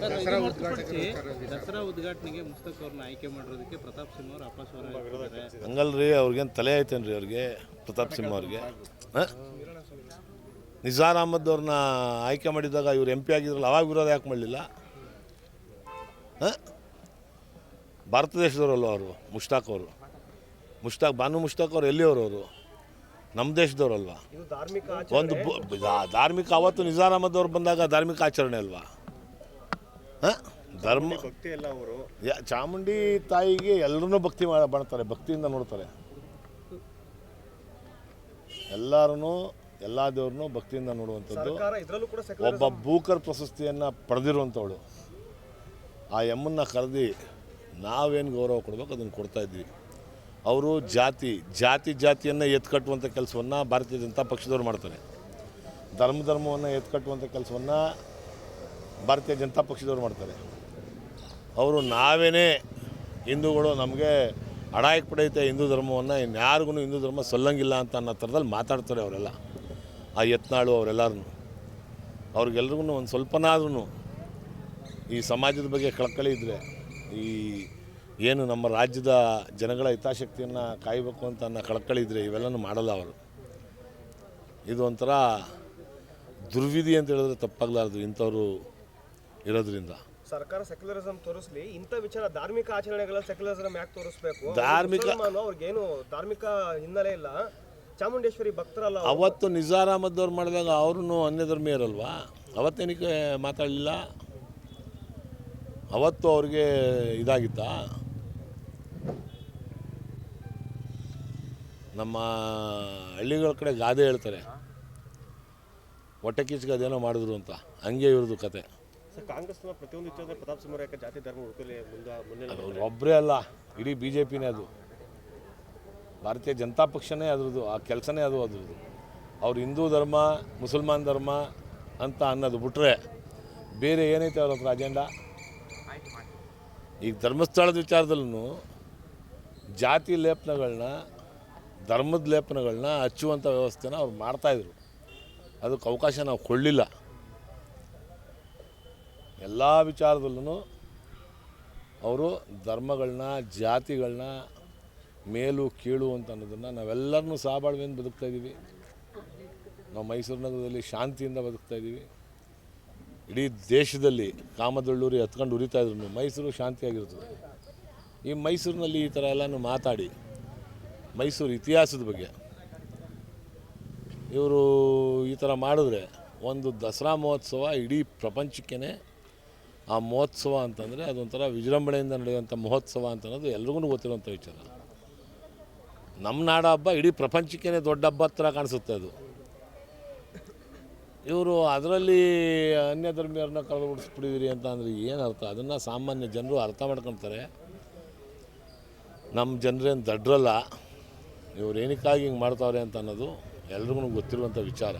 Sir, Dasara ಉದ್ಘಾಟನೆಗೆ ಮುಸ್ತಕ್ ಅವ್ರನ್ನ ಆಯ್ಕೆ ಮಾಡಿರೋದಕ್ಕೆ ಪ್ರತಾಪ್ ಸಿಂಹ ಅವರು ಅಪಸ್ವರ ಹೇಳ್ತಿದ್ದಾರೆ. ಹಂಗಲ್ರಿ ಅವ್ರಿಗೇನು ತಲೆ ಐತೇನ್ರಿ ಅವ್ರಿಗೆ? ಪ್ರತಾಪ್ ಸಿಂಹ ಅವ್ರಿಗೆ? ನಿಜಾರ್ ಅಹಮದ್ ಅವ್ರನ್ನ ಆಯ್ಕೆ ಮಾಡಿದಾಗ ಇವ್ರು ಎಂ ಪಿ ಆಗಿದ್ರಲ್ಲ ಅವಾಗ ವಿರೋಧ ಯಾಕೆ ಮಾಡಲಿಲ್ಲ? ಹಾಂ? ಭಾರತ ದೇಶದವರಲ್ಲ ಅವರು ಮುಷ್ತಾಕ್ ಅವರು? ಮುಷ್ತಾಕ್ ಬಾನು ಮುಷ್ತಾಕ್ ಅವ್ರು ಎಲ್ಲಿ ಅವರು? ನಮ್ಮ ದೇಶದವ್ರಲ್ವಾ? ಇದು ಧಾರ್ಮಿಕ ಒಂದು ಧಾರ್ಮಿಕ ಅವತ್ತು ನಿಜಾರ್ ಅಹಮದ್ ಅವ್ರು ಬಂದಾಗ ಧಾರ್ಮಿಕ ಆಚರಣೆ ಅಲ್ವಾ? ಧರ್ಮ. ಭಕ್ತಿ ಎಲ್ಲ ಅವರು ಯಾ ಚಾಮುಂಡಿ ತಾಯಿಗೆ ಎಲ್ಲರೂ ಭಕ್ತಿ ಮಾಡ ಮಾಡ್ತಾರೆ ಭಕ್ತಿಯಿಂದ ನೋಡ್ತಾರೆ. ಎಲ್ಲರೂ ಎಲ್ಲ ದೇವ್ರನ್ನೂ ಭಕ್ತಿಯಿಂದ ನೋಡುವಂಥದ್ದು. ಒಬ್ಬ ಭೂಕರ್ ಪ್ರಶಸ್ತಿಯನ್ನು ಪಡೆದಿರುವಂಥವಳು. ಆ ಎಮ್ಮನ್ನ ಕರೆದು ನಾವೇನು ಗೌರವ ಕೊಡಬೇಕು ಅದನ್ನು ಕೊಡ್ತಾ ಇದ್ವಿ. ಅವರು ಜಾತಿ ಜಾತಿ ಜಾತಿಯನ್ನು ಎತ್ಕಟ್ಟುವಂಥ ಕೆಲಸವನ್ನು ಭಾರತೀಯ ಜನತಾ ಪಕ್ಷದವ್ರು ಮಾಡ್ತಾರೆ. ಧರ್ಮ ಧರ್ಮವನ್ನು ಎತ್ಕಟ್ಟುವಂಥ ಕೆಲಸವನ್ನು ಭಾರತೀಯ ಜನತಾ ಪಕ್ಷದವ್ರು ಮಾಡ್ತಾರೆ. ಅವರು ನಾವೇನೇ ಹಿಂದೂಗಳು ನಮಗೆ ಅಡಾಯಕ್ಕೆ ಪಡೆಯುತ್ತೆ ಹಿಂದೂ ಧರ್ಮವನ್ನು ಇನ್ಯಾರಿಗೂ ಹಿಂದೂ ಧರ್ಮ ಸಲ್ಲಂಗಿಲ್ಲ ಅಂತ ಅನ್ನೋ ಥರದಲ್ಲಿ ಮಾತಾಡ್ತಾರೆ ಅವರೆಲ್ಲ. ಆ ಯತ್ನಾಳು ಅವರೆಲ್ಲರೂ ಅವ್ರಿಗೆಲ್ರಿಗೂ ಒಂದು ಸ್ವಲ್ಪನಾದ್ರೂ ಈ ಸಮಾಜದ ಬಗ್ಗೆ ಕಳಕಳಿ ಇದ್ದರೆ ಈ ಏನು ನಮ್ಮ ರಾಜ್ಯದ ಜನಗಳ ಹಿತಾಸಕ್ತಿಯನ್ನು ಕಾಯಬೇಕು ಅಂತ ಅನ್ನೋ ಕಳಕಳಿ ಇದ್ದರೆ ಇವೆಲ್ಲನೂ ಮಾಡಲ್ಲ ಅವರು. ಇದು ಒಂಥರ ದುರ್ವಿಧಿ ಅಂತ ಹೇಳಿದ್ರೆ ತಪ್ಪಾಗಲಾರ್ದು ಇಂಥವ್ರು ಇರೋದ್ರಿಂದ. ಸರ್ಕಾರ ಸೆಕ್ಯುಲರಿಸಂ ತೋರಿಸ್ಲಿ ಇಂಥ ವಿಚಾರ ಧಾರ್ಮಿಕ ಆಚರಣೆಗಳ ಸೆಕ್ಯುಲರಿಸಂ ಯಾಕೆ ತೋರಿಸ್ಬೇಕು? ಧಾರ್ಮಿಕ- ಅವ್ರಿಗೇನು ಧಾರ್ಮಿಕ ಹಿನ್ನೆಲೆ ಇಲ್ಲ. ಚಾಮುಂಡೇಶ್ವರಿ ಭಕ್ತರಲ್ಲ ಅವತ್ತು ನಿಜಾರಾಮದವ್ರು ಮಾಡಿದಾಗ ಅವ್ರೂ ಅನ್ಯ ಧರ್ಮೀಯರಲ್ವಾ ಅವತ್ತೇನಕ್ಕೆ ಮಾತಾಡಲಿಲ್ಲ? ಅವತ್ತು ಅವ್ರಿಗೆ ಇದಾಗಿತ್ತಾ? ನಮ್ಮ ಹಳ್ಳಿಗಳ ಕಡೆ ಗಾದೆ ಹೇಳ್ತಾರೆ. ಹೊಟ್ಟೆ ಕಿಚ್ಗೆ ಅದೇನೋ ಮಾಡಿದ್ರು ಅಂತ. ಹಂಗೆ ಇವ್ರದ್ದು ಕತೆ. ಸರ್ ಕಾಂಗ್ರೆಸ್ನ ಪ್ರತಿಯೊಂದು ವಿಚಾರದಲ್ಲಿ ಪ್ರತಾಪ್ ಸಿಂಹ ಯಾಕೆ ಜಾತಿ ಧರ್ಮ ಹುಡುಕಲಿ ಮುಂದೆ ಒಬ್ಬರೇ ಅಲ್ಲ ಇಡೀ ಬಿ ಜೆ ಪಿನೇ ಅದು. ಭಾರತೀಯ ಜನತಾ ಪಕ್ಷನೇ ಅದ್ರದ್ದು ಆ ಕೆಲಸನೇ ಅದು ಅದ್ರದ್ದು. ಅವ್ರು ಹಿಂದೂ ಧರ್ಮ ಮುಸಲ್ಮಾನ್ ಧರ್ಮ ಅಂತ ಅನ್ನೋದು ಬಿಟ್ರೆ ಬೇರೆ ಏನೈತೆ ಅವ್ರ ಹತ್ರ ಅಜೆಂಡಾ ಈಗ ಧರ್ಮಸ್ಥಳದ ವಿಚಾರದಲ್ಲೂ ಜಾತಿ ಲೇಪನಗಳನ್ನ ಧರ್ಮದ ಲೇಪನಗಳನ್ನ ಹಚ್ಚುವಂಥ ವ್ಯವಸ್ಥೆನ ಅವ್ರು ಮಾಡ್ತಾಯಿದ್ರು ಅದಕ್ಕೆ ಅವಕಾಶ ನಾವು ಕೊಳ್ಳಿಲ್ಲ ಎಲ್ಲ ವಿಚಾರದಲ್ಲೂ ಅವರು ಧರ್ಮಗಳನ್ನ ಜಾತಿಗಳನ್ನ ಮೇಲು ಕೀಳು ಅಂತ ಅನ್ನೋದನ್ನು ನಾವೆಲ್ಲರನ್ನೂ ಸಹಬಾಳ್ವೆಯಿಂದ ಬದುಕ್ತಾ ಇದ್ದೀವಿ. ನಾವು ಮೈಸೂರು ನಗರದಲ್ಲಿ ಶಾಂತಿಯಿಂದ ಬದುಕ್ತಾ ಇದ್ದೀವಿ. ಇಡೀ ದೇಶದಲ್ಲಿ ಕಾಮದಳ್ಳೂರಿ ಹತ್ಕೊಂಡು ಉರಿತಾ ಇದ್ರು ಮೈಸೂರು ಶಾಂತಿಯಾಗಿರ್ತದೆ ಈ ಮೈಸೂರಿನಲ್ಲಿ ಈ ಥರ ಎಲ್ಲನೂ ಮಾತಾಡಿ, ಮೈಸೂರು ಇತಿಹಾಸದ ಬಗ್ಗೆ. ಇವರು ಈ ಥರ ಮಾಡಿದ್ರೆ ಒಂದು ದಸರಾ ಮಹೋತ್ಸವ ಇಡೀ ಪ್ರಪಂಚಕ್ಕೇ ಆ ಮಹೋತ್ಸವ ಅಂತಂದರೆ ಅದೊಂಥರ ವಿಜೃಂಭಣೆಯಿಂದ ನಡೆಯುವಂಥ ಮಹೋತ್ಸವ ಅಂತ ಅನ್ನೋದು ಎಲ್ರಿಗೂ ಗೊತ್ತಿರುವಂಥ ವಿಚಾರ. ನಮ್ಮ ನಾಡ ಹಬ್ಬ ಇಡೀ ಪ್ರಪಂಚಕ್ಕೇ ದೊಡ್ಡ ಹಬ್ಬ ಹತ್ರ ಕಾಣಿಸುತ್ತೆ ಅದು. ಇವರು ಅದರಲ್ಲಿ ಅನ್ಯ ಧರ್ಮೀಯರನ್ನ ಕಳೆದು ಬಿಡಿಸ್ಬಿಟ್ಟಿದ್ದೀರಿ ಅಂತ ಅಂದರೆ ಏನು ಅರ್ಥ? ಅದನ್ನು ಸಾಮಾನ್ಯ ಜನರು ಅರ್ಥ ಮಾಡ್ಕೊತಾರೆ. ನಮ್ಮ ಜನರೇನು ದಡ್ರಲ್ಲ, ಇವ್ರು ಏನಕ್ಕಾಗಿ ಹಿಂಗೆ ಮಾಡ್ತಾವ್ರೆ ಅಂತ ಅನ್ನೋದು ಎಲ್ರಿಗೂ ಗೊತ್ತಿರುವಂಥ ವಿಚಾರ.